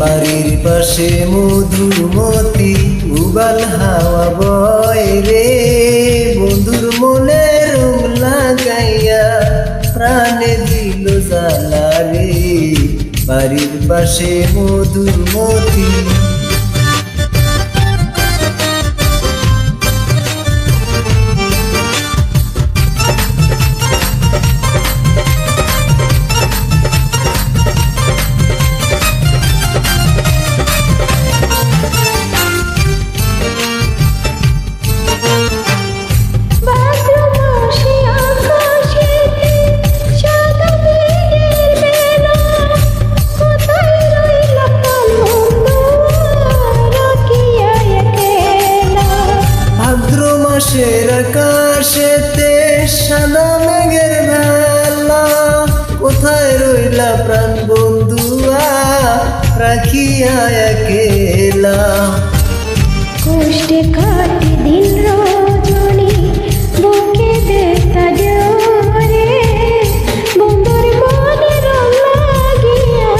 বাড়ির পাশে মধুমতি উবাল হাওয়া বয় রে। বন্ধুর মনে রং লাগাইয়া প্রাণে দিল জ্বালা রে। বাড়ির পাশে মধুমতি সাদা মেঘের ভেলা কোথায় রইলা প্রাণ বন্ধুয়া? রাখিয়া একেলা। কষ্টে কাটে দিন রজনী বুকে দেতা জোরে। বন্ধুর মনে রং লাগিয়া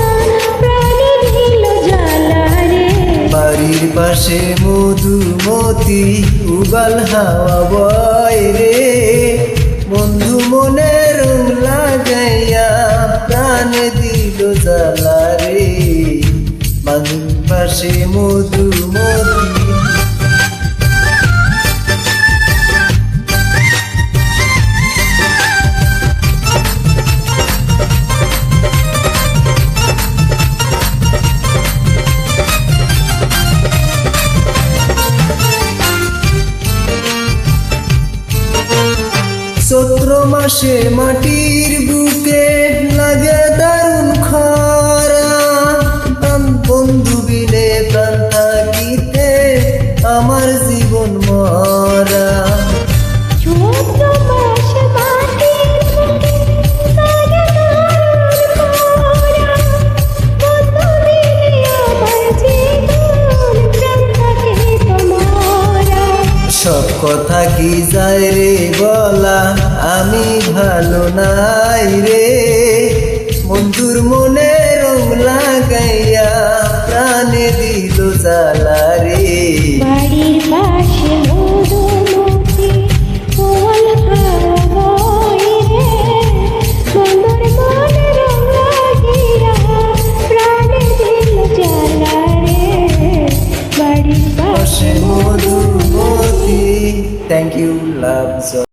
প্রাণী দিল জ্বালা রে বাড়ির পাশে মধুমতি উবাল হাওয়া বয় রে। প্রাণে দিল জ্বালা রে বাড়ির পাশে মধুমতি চৈত্র মাসে মাটির বুকে প্রাণ জীবন তোমারা। সব কথা কি যায় রে বলা আমি ভালো নাই রে বন্ধুর মনে